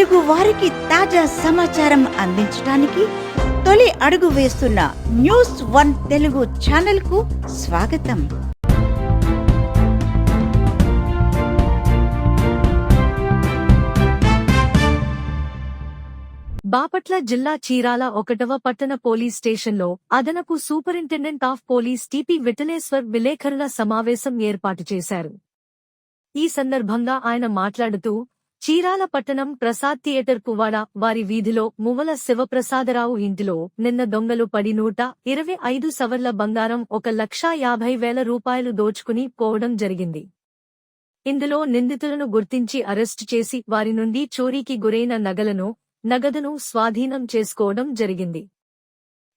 తెలుగు వారికి తాజా సమాచారం అందించడానికి తొలి అడుగు వేస్తున్న న్యూస్ వన్ తెలుగు ఛానల్కు స్వాగతం. బాపట్ల జిల్లా చీరాల ఒకటవ పట్టణ పోలీస్ స్టేషన్లో అదనపు superintendent of police TP Vithaleshwar విలేకరుల సమావేశం ఏర్పాటు చేశారు. ఈ సందర్భంగా ఆయన మాట్లాడుతూ చీరాల పట్టణం ప్రసాద్ థియేటర్ కువాడ వారి వీధిలో మువ్వల శివప్రసాదరావు ఇంటిలో నిన్న దొంగలు పడి నూట ఇరవై ఐదు సవర్ల బంగారం ఒక లక్షా యాభై వేల రూపాయలు దోచుకుని పోవడం జరిగింది. ఇందులో నిందితులను గుర్తించి అరెస్టు చేసి వారి నుండి చోరీకి గురైన నగలను నగదును స్వాధీనం చేసుకోవడం జరిగింది.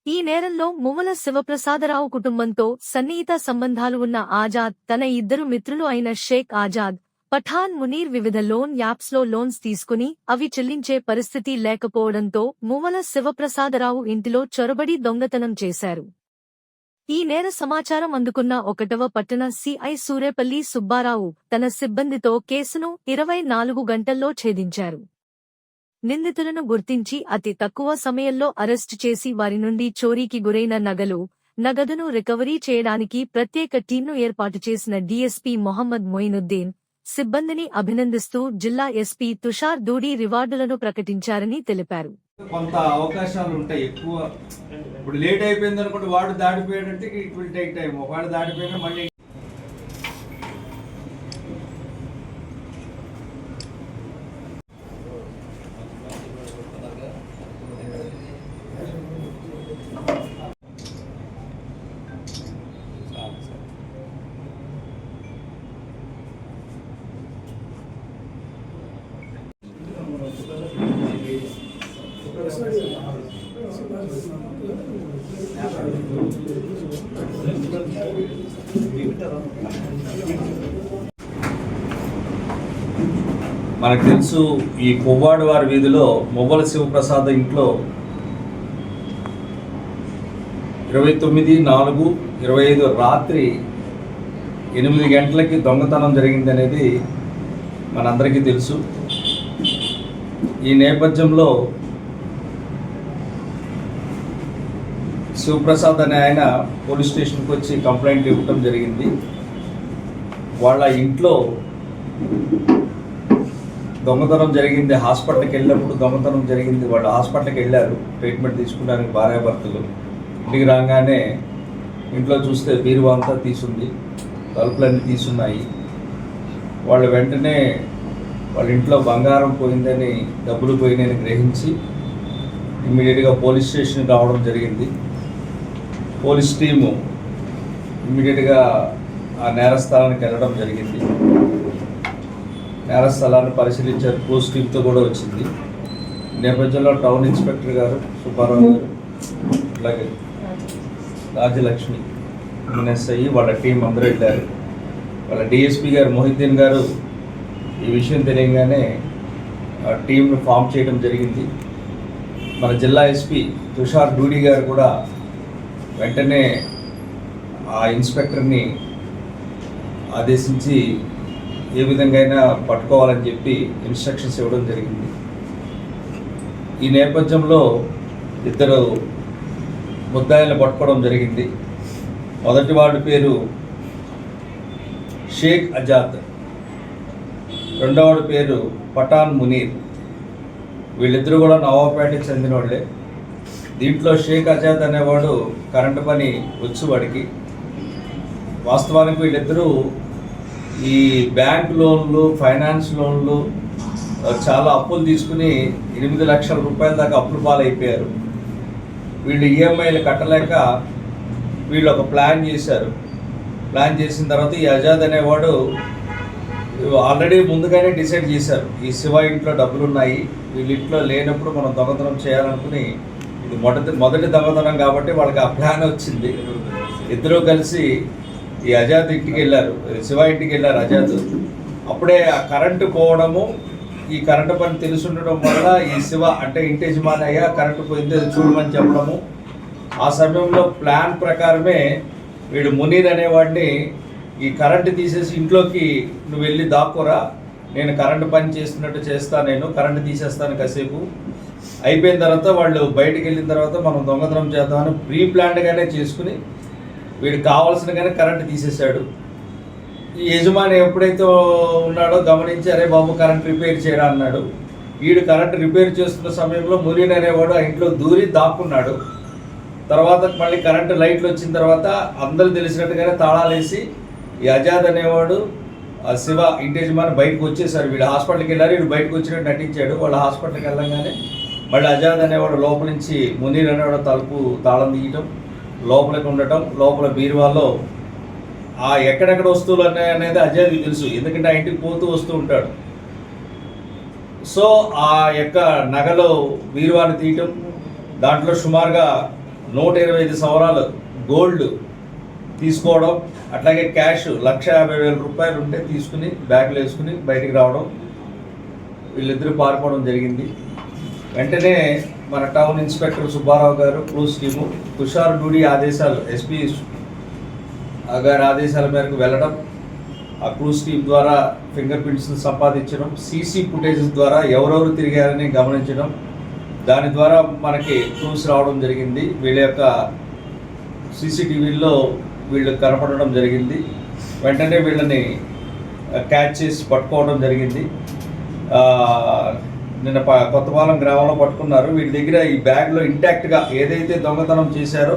ఈ నేరంలో మువ్వల శివప్రసాదరావు కుటుంబంతో సన్నిహిత సంబంధాలు ఉన్న ఆజాద్ తన ఇద్దరు మిత్రులు అయిన షేక్ ఆజాద్ పఠాన్ మునీర్ వివిధ లోన్ యాప్స్లో లోన్స్ తీసుకుని అవి చెల్లించే పరిస్థితి లేకపోవడంతో మువ్వల శివప్రసాదరావు ఇంటిలో చొరబడి దొంగతనం చేశారు. ఈ నేర సమాచారం అందుకున్న ఒకటవ పట్టణ సిఐ సూరేపల్లి సుబ్బారావు తన సిబ్బందితో కేసును ఇరవై నాలుగు గంటల్లో ఛేదించారు. నిందితులను గుర్తించి అతి తక్కువ సమయంలో అరెస్టు చేసి వారి నుండి చోరీకి గురైన నగలు నగదును రికవరీ చేయడానికి ప్రత్యేక టీంను ఏర్పాటు చేసిన డీఎస్పీ మొహమ్మద్ మొయినుద్దీన్ సిబ్బందిని అభినందిస్తూ జిల్లా ఎస్పీ తుషార్ దూడి రివార్డులను ప్రకటించారని తెలిపారు. కొంత అవకాశాలు ఉంటాయి ఎక్కువ. ఇప్పుడు లేట్ అయిపోయింది అనుకుంటే వాడు దాటిపోయాడంటే ఇట్ విల్ టేక్ టైం ఒకవాడు దాటిపోయినా మళ్ళీ మనకు తెలుసు ఈ కొవ్వాడు వారి వీధిలో మొబల శివప్రసాద్ ఇంట్లో ఇరవై తొమ్మిది నాలుగు ఇరవై ఐదు రాత్రి ఎనిమిది గంటలకి దొంగతనం జరిగింది అనేది మనందరికీ తెలుసు. ఈ నేపథ్యంలో శివప్రసాద్ అనే ఆయన పోలీస్ స్టేషన్కి వచ్చి కంప్లైంట్ ఇవ్వటం జరిగింది. వాళ్ళ ఇంట్లో దొంగతనం జరిగింది. హాస్పిటల్కి వెళ్ళినప్పుడు దొంగతనం జరిగింది. వాళ్ళు హాస్పిటల్కి వెళ్ళారు. ట్రీట్మెంట్ తీసుకోవడానికి భార్యాభర్తలు ఇంటికి రాగానే ఇంట్లో చూస్తే బీరువా అంతా తీసుంది. తలుపులన్నీ తీసున్నాయి. వాళ్ళు వెంటనే వాళ్ళ ఇంట్లో బంగారం పోయిందని డబ్బులు పోయినని గ్రహించి ఇమ్మీడియట్గా పోలీస్ స్టేషన్కి రావడం జరిగింది. పోలీస్ టీము ఇమ్మీడియట్గా ఆ నేరస్థలానికి వెళ్ళడం జరిగింది. నేర స్థలాన్ని పరిశీలించారు పోస్ట్ టీమ్తో కూడా వచ్చింది. నేపథ్యంలో టౌన్ ఇన్స్పెక్టర్ గారు సుబ్బారావు గారు అలాగే రాజలక్ష్మి ఎన్ఎస్ఐ వాళ్ళ టీం అందరూ వెళ్ళారు. వాళ్ళ డిఎస్పి గారు మొహిద్దీన్ గారు ఈ విషయం తెలియగానే ఆ టీంను ఫామ్ చేయడం జరిగింది. మన జిల్లా ఎస్పీ తుషార్ డూడి గారు కూడా వెంటనే ఆ ఇన్స్పెక్టర్ని ఆదేశించి ఏ విధంగా అయినా పట్టుకోవాలని చెప్పి ఇన్స్ట్రక్షన్స్ ఇవ్వడం జరిగింది. ఈ నేపథ్యంలో ఇద్దరు ముద్దాయిలను పట్టుకోవడం జరిగింది. మొదటి వాడి పేరు షేక్ అజాద్. రెండవడి పేరు పఠాన్ మునీర్. వీళ్ళిద్దరూ కూడా నవాబేటకి చెందిన వాళ్ళే దీంట్లో షేక్ అజాద్ అనేవాడు కరెంటు పని వచ్చు వాడికి వాస్తవానికి వీళ్ళిద్దరూ ఈ బ్యాంక్ లోన్లు ఫైనాన్స్ లోన్లు చాలా అప్పులు తీసుకుని ఎనిమిది లక్షల రూపాయల దాకా అప్పులు పాలైపోయారు. వీళ్ళు ఈఎంఐలు కట్టలేక వీళ్ళు ఒక ప్లాన్ చేశారు. ప్లాన్ చేసిన తర్వాత ఈ అజాద్ అనేవాడు ఆల్రెడీ ముందుగానే డిసైడ్ చేశారు. ఈ శివ ఇంట్లో డబ్బులు ఉన్నాయి వీళ్ళ ఇంట్లో లేనప్పుడు మనం దొంగతనం చేయాలనుకుని ఇది మొదటి మొదటి దొంగతనం కాబట్టి వాళ్ళకి ఆ ప్లాన్ వచ్చింది. ఇద్దరూ కలిసి ఈ అజాద్ ఇంటికి వెళ్ళారు. శివ ఇంటికి వెళ్ళారు అజాద్. అప్పుడే ఆ కరెంటు పోవడము ఈ కరెంటు పని తెలిసి ఉండడం వల్ల ఈ శివ అంటే ఇంటి యజమాని అయ్యా కరెంటు పోయింది చూడమని చెప్పడము. ఆ సమయంలో ప్లాన్ ప్రకారమే వీడు మునీర్ అనేవాడిని ఈ కరెంటు తీసేసి ఇంట్లోకి నువ్వు వెళ్ళి దాక్కురా. నేను కరెంటు పని చేస్తున్నట్టు చేస్తా నేను కరెంటు తీసేస్తాను కాసేపు. అయిపోయిన తర్వాత వాళ్ళు బయటకు వెళ్ళిన తర్వాత మనం దొంగతనం చేద్దామని ప్రీ ప్లాన్డ్గానే చేసుకుని వీడికి కావాల్సినగానే కరెంట్ తీసేశాడు. ఈ యజమాని ఎప్పుడైతే ఉన్నాడో గమనించి అరే బాబు కరెంట్ రిపేర్ చేయరా అన్నాడు. వీడు కరెంట్ రిపేర్ చేస్తున్న సమయంలో మురిన్ అనేవాడు ఆ ఇంట్లో దూరి దాక్కున్నాడు. తర్వాత మళ్ళీ కరెంటు లైట్లు వచ్చిన తర్వాత అందరూ తెలిసినట్టుగానే తాళాలేసి ఈ అజాద్ అనేవాడు ఆ శివ ఇంటి యజమాని బయటకు వచ్చేసారు. వీడు హాస్పిటల్కి వెళ్ళారు. వీడు బయటకు వచ్చినట్టు నటించాడు. వాళ్ళ హాస్పిటల్కి వెళ్ళగానే మళ్ళీ అజాద్ అనేవాడు లోపల నుంచి మునీర్ అనేవాడు తలుపు తాళం తీయటం లోపలికి ఉండటం లోపల బీరువాలో ఆ ఎక్కడెక్కడ వస్తువులు అనే అనేది అజాద్కి తెలుసు. ఎందుకంటే ఆ ఇంటికి పోతూ వస్తూ ఉంటాడు. సో ఆ యొక్క నగలో బీరువాని తీయటం దాంట్లో సుమారుగా నూట ఇరవై ఐదు సవరాలు గోల్డ్ తీసుకోవడం అట్లాగే క్యాష్ లక్ష యాభై వేల రూపాయలు ఉంటే తీసుకుని బ్యాగ్లో వేసుకుని బయటికి రావడం వీళ్ళిద్దరూ పారిపోవడం జరిగింది. వెంటనే మన town inspector Subbarao garu clues team Tushar డూడి ఆదేశాలు ఎస్పీ గారి ఆదేశాల మేరకు వెళ్ళడం ఆ క్లూస్ టీమ్ ద్వారా ఫింగర్ ప్రింట్స్ని సంపాదించడం సీసీ ఫుటేజెస్ ద్వారా ఎవరెవరు తిరిగారని గమనించడం దాని ద్వారా మనకి క్లూస్ రావడం జరిగింది. వీళ్ళ యొక్క సీసీటీవీల్లో వీళ్ళు కనపడడం జరిగింది. వెంటనే వీళ్ళని క్యాచ్ చేసి పట్టుకోవడం జరిగింది. నిన్న ప కొత్తపాలెం గ్రామంలో పట్టుకున్నారు. వీటి దగ్గర ఈ బ్యాగ్లో ఇంటాక్ట్గా ఏదైతే దొంగతనం చేశారో